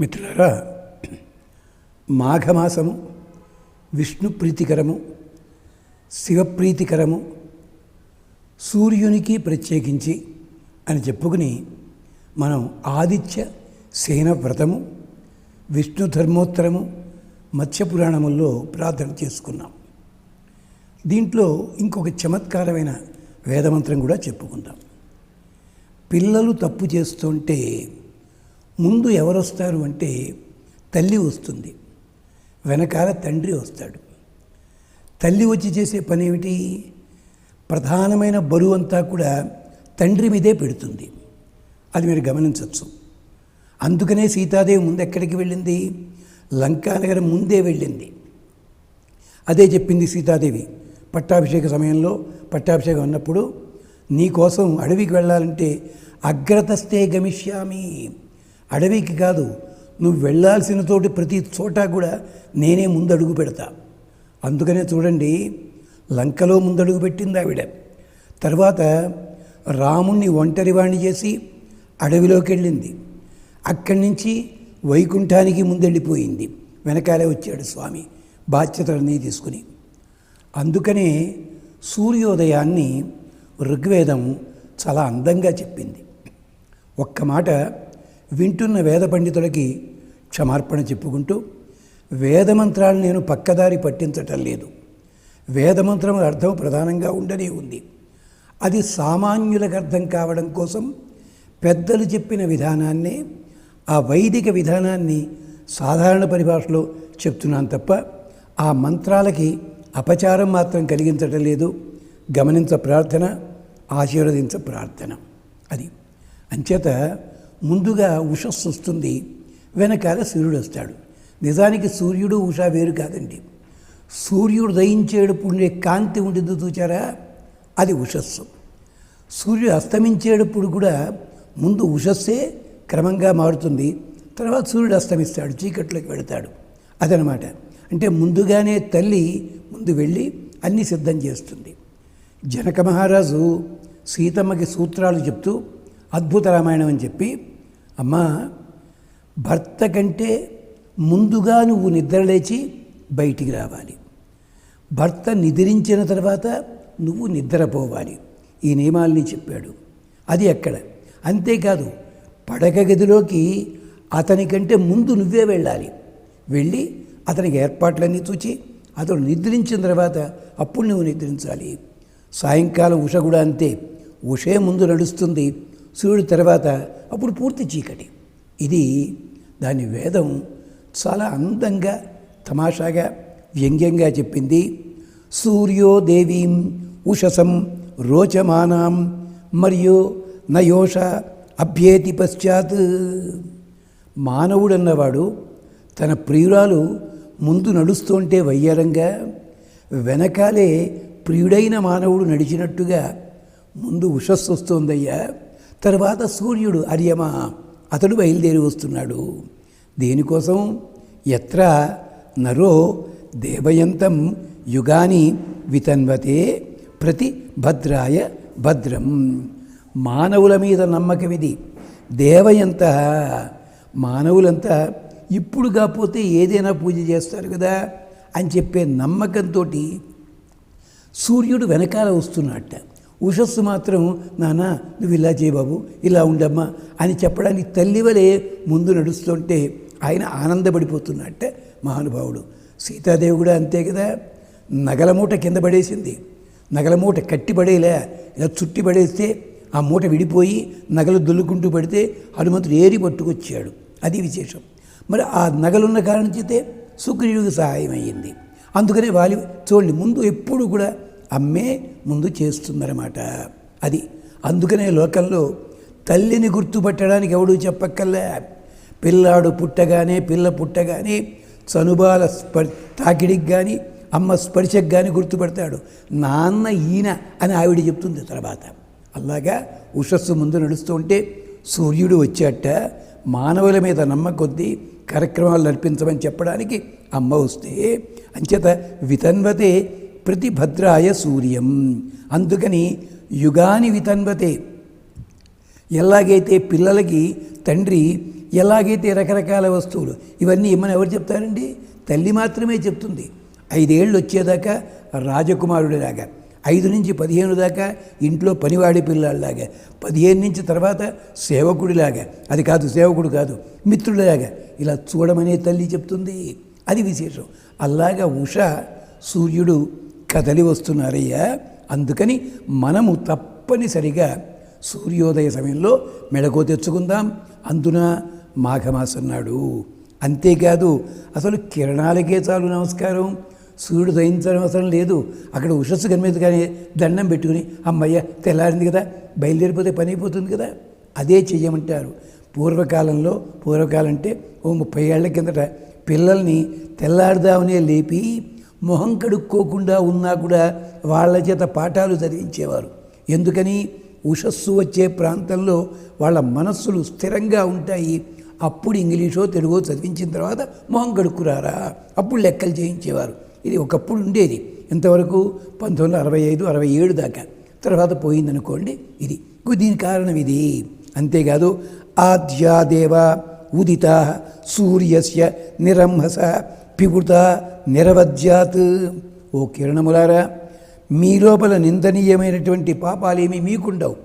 మిత్రులారా మాఘమాసము విష్ణు ప్రీతికరము శివప్రీతికరము సూర్యునికి ప్రత్యేకించి అని చెప్పుకుని మనం ఆదిత్య సేన వ్రతము విష్ణు ధర్మోత్తరము మత్స్యపురాణముల్లో ప్రార్థన చేసుకున్నాం. దీంట్లో ఇంకొక చమత్కారమైన వేదమంత్రం కూడా చెప్పుకుందాం. పిల్లలు తప్పు చేస్తుంటే ముందు ఎవరు వస్తారు అంటే తల్లి వస్తుంది. వెనకాల తండ్రి వస్తాడు. తల్లి వచ్చి చేసే పని ఏమిటి ప్రధానమైన బరువు అంతా కూడా తండ్రి మీదే పెడుతుంది. అది మీరు గమనించవచ్చు అందుకనే సీతాదేవి ముందు ఎక్కడికి వెళ్ళింది? లంకానగరం ముందే వెళ్ళింది. అదే చెప్పింది సీతాదేవి. పట్టాభిషేక సమయంలో పట్టాభిషేకం అన్నప్పుడు నీకోసం అడవికి వెళ్ళాలంటే అగ్రతస్తే గమిష్యామి. అడవికి కాదు నువ్వు వెళ్ళాల్సిన తోటి ప్రతి చోట కూడా నేనే ముందడుగు పెడతా. అందుకనే చూడండి లంకలో ముందడుగు పెట్టింది ఆవిడ. తర్వాత రాముణ్ణి ఒంటరివాణ్ణి చేసి అడవిలోకి వెళ్ళింది అక్కడి నుంచి వైకుంఠానికి ముందెళ్ళిపోయింది. వెనకాలే వచ్చాడు స్వామి బాధ్యతలన్నీ తీసుకుని. అందుకనే సూర్యోదయాన్ని ఋగ్వేదం చాలా అందంగా చెప్పింది. ఒక్క మాట వింటున్న వేద పండితులకి క్షమార్పణ చెప్పుకుంటూ వేదమంత్రాలు నేను పక్కదారి పట్టించటం లేదు. వేదమంత్రముల అర్థం ప్రధానంగా ఉండనే ఉంది. అది సామాన్యులకు అర్థం కావడం కోసం పెద్దలు చెప్పిన విధానాన్నే ఆ వైదిక విధానాన్ని సాధారణ పరిభాషలో చెప్తున్నాను తప్ప ఆ మంత్రాలకి అపచారం మాత్రం కలిగించటం లేదు. గమనించ ప్రార్థన ఆశీర్వదించ ప్రార్థన. అది. అంచేత ముందుగా ఉషస్సు వస్తుంది వెనకాల సూర్యుడు వస్తాడు. నిజానికి సూర్యుడు ఉష వేరు కాదండి. సూర్యుడు దయించేటప్పుడు ఉండే కాంతి ఉండింది చూచారా? అది ఉషస్సు. సూర్యుడు అస్తమించేటప్పుడు కూడా ముందు ఉషస్సే క్రమంగా మారుతుంది. తర్వాత సూర్యుడు అస్తమిస్తాడు చీకట్లోకి వెళతాడు. అదనమాట. అంటే ముందుగానే తల్లి ముందు వెళ్ళి అన్నీ సిద్ధం చేస్తుంది. జనక మహారాజు సీతమ్మకి సూత్రాలు చెప్తూ అద్భుత రామాయణం అని చెప్పి అమ్మా భర్త కంటే ముందుగా నువ్వు నిద్రలేచి బయటికి రావాలి. భర్త నిద్రించిన తర్వాత నువ్వు నిద్రపోవాలి. ఈ నియమాల్ని చెప్పాడు. అది ఎక్కడ? అంతేకాదు పడక గదిలోకి అతని కంటే ముందు నువ్వే వెళ్ళాలి. వెళ్ళి అతనికి ఏర్పాట్లన్నీ చూచి అతడు నిద్రించిన తర్వాత అప్పుడు నువ్వు నిద్రించాలి. సాయంకాలం ఉష కూడా అంతే. ఉషే ముందు నడుస్తుంది. సూర్యుడు తర్వాత అప్పుడు పూర్తి చీకటి. ఇది దాని వేదం చాలా అందంగా తమాషాగా వ్యంగ్యంగా చెప్పింది. సూర్యో దేవీం ఉషసం రోచమానాం మరియు నయోష అభ్యేతి పశ్చాత్. మానవుడన్నవాడు తన ప్రియురాలు ముందు నడుస్తుంటే వయ్యారంగా వెనకాలే ప్రియుడైన మానవుడు నడిచినట్టుగా ముందు ఉషస్సు వస్తోందయ్యా. తర్వాత సూర్యుడు అర్యమా అతడు బయలుదేరి వస్తున్నాడు. దేనికోసం? ఎత్ర నరో దేవయంతం యుగాని వితన్వతే ప్రతి భద్రాయ భద్రం. మానవుల మీద నమ్మకం ఇది దేవయంత మానవులంతా ఇప్పుడు కాకపోతే ఏదైనా పూజ చేస్తారు కదా అని చెప్పే నమ్మకంతో సూర్యుడు వెనకాల వస్తున్నట్ట ఉషస్సు మాత్రం నాన్న నువ్వు ఇలా చేయబాబు ఇలా ఉండమ్మా అని చెప్పడానికి తల్లి వలె ముందు నడుస్తుంటే ఆయన ఆనందపడిపోతున్నట్టే మహానుభావుడు. సీతాదేవి కూడా అంతే కదా. నగల మూట కింద పడేసింది. నగల మూట కట్టి పడేలే ఇలా చుట్టి పడేస్తే ఆ మూట విడిపోయి నగలు దొల్లుకుంటూ పడితే హనుమంతుడు ఏరి పట్టుకొచ్చాడు. అది విశేషం. మరి ఆ నగలున్న కారణం చేతే సుగ్రీవుడికి సహాయం అయ్యింది అందుకనే వాలి చూడండి ముందు ఎప్పుడు కూడా అమ్మే ముందు చేస్తుందన్నమాట. అది అందుకనే లోకంలో తల్లిని గుర్తుపట్టడానికి ఎవడు చెప్పక్కర్లే. పిల్లాడు పుట్టగానే పిల్ల పుట్టగానే చనుబాల స్పర్ తాకిడికి కానీ అమ్మ స్పర్శకు కానీ గుర్తుపడతాడు. నాన్న ఈయన అని ఆవిడ చెప్తుంది తర్వాత. అలాగా ఉషస్సు ముందు నడుస్తూ ఉంటే సూర్యుడు వచ్చేట మానవుల మీద నమ్మకొద్దీ కార్యక్రమాలు నడిపించమని చెప్పడానికి అమ్మ వస్తే అంచేత వితన్వతే ప్రతి భద్రాయ సూర్యం. అందుకని యుగాని వితన్వతే ఎలాగైతే పిల్లలకి తండ్రి ఎలాగైతే రకరకాల వస్తువులు ఇవన్నీ ఇమ్మని ఎవరు చెప్తారండి? తల్లి మాత్రమే చెప్తుంది. ఐదేళ్ళు వచ్చేదాకా రాజకుమారుడిలాగా ఐదు నుంచి పదిహేను దాకా ఇంట్లో పనివాడి పిల్లాడిలాగా పదిహేను నుంచి తర్వాత సేవకుడిలాగా అది కాదు సేవకుడు కాదు మిత్రుడిలాగా ఇలా చూడమనే తల్లి చెప్తుంది. అది విశేషం. అలాగా ఉష సూర్యుడు కదలి వస్తున్నారయ్యా అందుకని మనము తప్పనిసరిగా సూర్యోదయ సమయంలో మెడకో తెచ్చుకుందాం. అందున మాఘమాసం నాడు అంతేకాదు అసలు కిరణాలకే చాలు నమస్కారం. సూర్యుడు దయించడం అవసరం లేదు. అక్కడ ఉషస్సు కనిపించదు కానీ దండం పెట్టుకుని అమ్మయ్య తెల్లారింది కదా బయలుదేరిపోతే పని అయిపోతుంది కదా. అదే చెయ్యమంటారు. పూర్వకాలంలో పూర్వకాలం అంటే ఓ ముప్పై ఏళ్ళ కిందట పిల్లల్ని తెల్లారుదామనే లేపి మొహం కడుక్కోకుండా ఉన్నా కూడా వాళ్ళ చేత పాఠాలు చదివించేవారు ఎందుకని? ఉషస్సు వచ్చే ప్రాంతంలో వాళ్ళ మనస్సులు స్థిరంగా ఉంటాయి. అప్పుడు ఇంగ్లీషో తెలుగో చదివించిన తర్వాత మొహం కడుక్కురారా? అప్పుడు లెక్కలు చేయించేవారు. ఇది ఒకప్పుడు ఉండేది. ఇంతవరకు పంతొమ్మిది వందల అరవై ఐదు అరవై ఏడు దాకా. తర్వాత పోయిందనుకోండి ఇది. దీని కారణం ఇది. అంతేకాదు ఆద్యాదేవ ఉదిత సూర్యస్య నిరంహస పిగుత నిరవధ్యాత్. ఓ కిరణములారా మీ లోపల నిందనీయమైనటువంటి పాపాలేమీ మీకుండవు.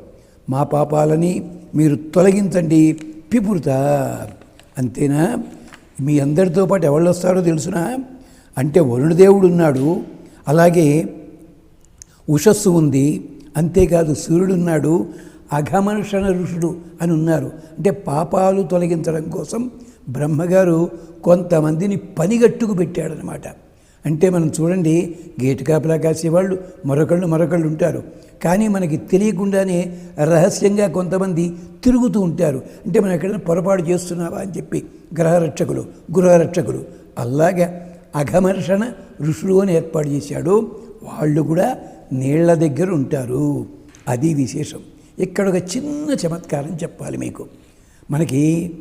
మా పాపాలని మీరు తొలగించండి పిపురుత అంతేనా? మీ అందరితో పాటు ఎవళ్ళు వస్తారో తెలుసునా? అంటే వరుణదేవుడు ఉన్నాడు అలాగే ఉషస్సు ఉంది అంతేకాదు సూర్యుడు ఉన్నాడు అఘమర్షణ ఋషుడు అని ఉన్నారు అంటే పాపాలు తొలగించడం కోసం బ్రహ్మగారు కొంతమందిని పనిగట్టుకు పెట్టాడనమాట అంటే మనం చూడండి గేటు కాపలా కాసేవాళ్ళు మరొకళ్ళు మరొకళ్ళు ఉంటారు. కానీ మనకి తెలియకుండానే రహస్యంగా కొంతమంది తిరుగుతూ ఉంటారు. అంటే మనం ఎక్కడైనా పొరపాటు చేస్తున్నావా అని చెప్పి గ్రహరక్షకులు గృహరక్షకులు అలాగా అఘమర్షణ ఋషులు అని ఏర్పాటు చేశాడు. వాళ్ళు కూడా నీళ్ళ దగ్గర ఉంటారు. అది విశేషం. ఇక్కడ ఒక చిన్న చమత్కారం చెప్పాలి మీకు. మనకి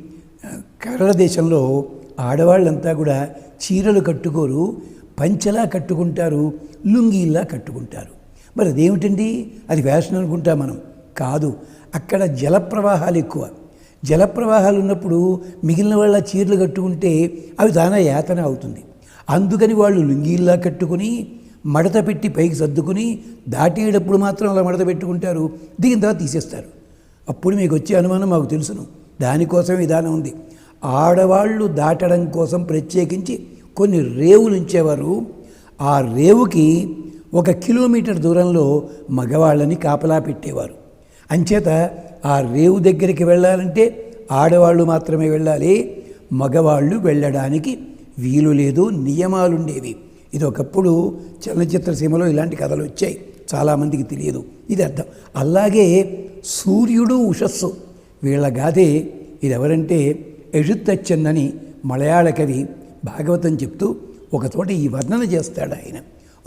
కేరళ దేశంలో ఆడవాళ్ళంతా కూడా చీరలు కట్టుకోరు పంచలా కట్టుకుంటారు లుంగీలా కట్టుకుంటారు. మరి అదేమిటండి? అది ఫ్యాషన్ అనుకుంటా మనం. కాదు అక్కడ జల ప్రవాహాలు ఎక్కువ. జల ప్రవాహాలు ఉన్నప్పుడు మిగిలిన వాళ్ళ చీరలు కట్టుకుంటే అవి దాన యాతన అవుతుంది. అందుకని వాళ్ళు లుంగీల్లా కట్టుకుని మడత పెట్టి పైకి సర్దుకుని దాటేటప్పుడు మాత్రం అలా మడత పెట్టుకుంటారు. దిగిన తర్వాత తీసేస్తారు. అప్పుడు మీకు వచ్చే అనుమానం మాకు తెలుసును. దానికోసం విధానం ఉంది. ఆడవాళ్ళు దాటడం కోసం ప్రత్యేకించి కొన్ని రేవులు ఉంచేవారు. ఆ రేవుకి ఒక కిలోమీటర్ దూరంలో మగవాళ్ళని కాపలా పెట్టేవారు. అంచేత ఆ రేవు దగ్గరికి వెళ్ళాలంటే ఆడవాళ్ళు మాత్రమే వెళ్ళాలి. మగవాళ్ళు వెళ్ళడానికి వీలు లేదు నియమాలుండేవి. ఇది ఒకప్పుడు చలనచిత్ర సీమలో ఇలాంటి కథలు వచ్చాయి. చాలామందికి తెలియదు. ఇది అర్థం. అలాగే సూర్యుడు ఉషస్సు. వీళ్ళ గాథే ఇది ఎవరంటే ఎజుత్తచ్చన్ అని మలయాళ కవి భాగవతం చెప్తూ ఒకచోట ఈ వర్ణన చేస్తాడు ఆయన.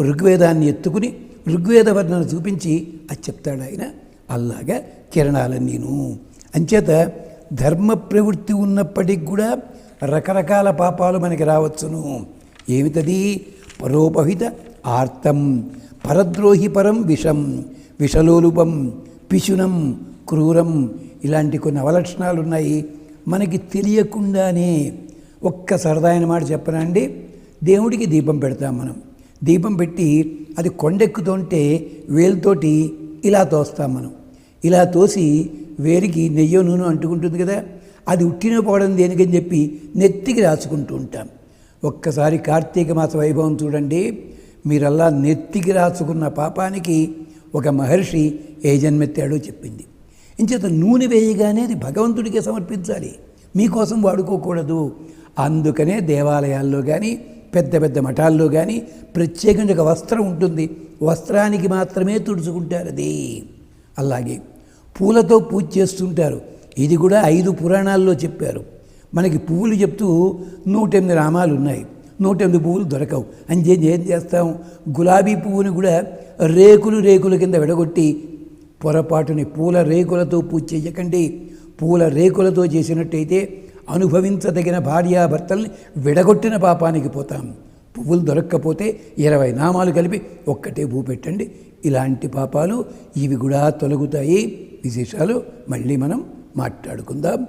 ఋగ్వేదాన్ని ఎత్తుకుని ఋగ్వేద వర్ణన చూపించి అది చెప్తాడు ఆయన. అల్లాగ కిరణాలన్నీను. అంచేత ధర్మ ప్రవృత్తి ఉన్నప్పటికి కూడా రకరకాల పాపాలు మనకి రావచ్చును. ఏమిటది? పరోపహిత ఆర్తం పరద్రోహి పరం విషం విషలోలుపం పిశునం క్రూరం ఇలాంటి కొన్ని అవలక్షణాలు ఉన్నాయి మనకి తెలియకుండానే ఒక్క సరదాయిన మాట చెప్పనండి దేవుడికి దీపం పెడతాం మనం. దీపం పెట్టి అది కొండెక్కుతుంటే వేలుతోటి ఇలా తోస్తాం మనం. ఇలా తోసి వేరికి నెయ్యో నూనె అంటుకుంటుంది కదా అది ఉట్టిన పోవడం దేనికని చెప్పి నెత్తికి రాసుకుంటూ ఉంటాం. ఒక్కసారి కార్తీక మాస వైభవం చూడండి. మీరల్లా నెత్తికి రాసుకున్న పాపానికి ఒక మహర్షి ఏ జన్మెత్తాడో చెప్పింది. ఇంచేత నూనె వేయగానే అది భగవంతుడికే సమర్పించాలి. మీకోసం వాడుకోకూడదు. అందుకనే దేవాలయాల్లో కానీ పెద్ద పెద్ద మఠాల్లో కానీ ప్రత్యేకంగా ఒక వస్త్రం ఉంటుంది. వస్త్రానికి మాత్రమే తుడుచుకుంటారు అది. అలాగే పూలతో పూజ చేస్తుంటారు. ఇది కూడా ఐదు పురాణాల్లో చెప్పారు. మనకి పువ్వులు చెప్తూ నూటెనిమిది నామాలు ఉన్నాయి. నూటెనిమిది పువ్వులు దొరకవు. అని ఏం చేస్తాం? గులాబీ పువ్వుని కూడా రేకులు రేకుల కింద విడగొట్టి పొరపాటుని పూల రేకులతో పూజ చేయకండి. పూల రేకులతో చేసినట్టయితే అనుభవించదగిన భార్యాభర్తల్ని విడగొట్టిన పాపానికి పోతాం. పువ్వులు దొరక్కపోతే ఇరవై నామాలు కలిపి ఒక్కటే భూ పెట్టండి. ఇలాంటి పాపాలు ఇవి కూడా తొలగుతాయి. విశేషాలు మళ్ళీ మనం మాట్లాడుకుందాం.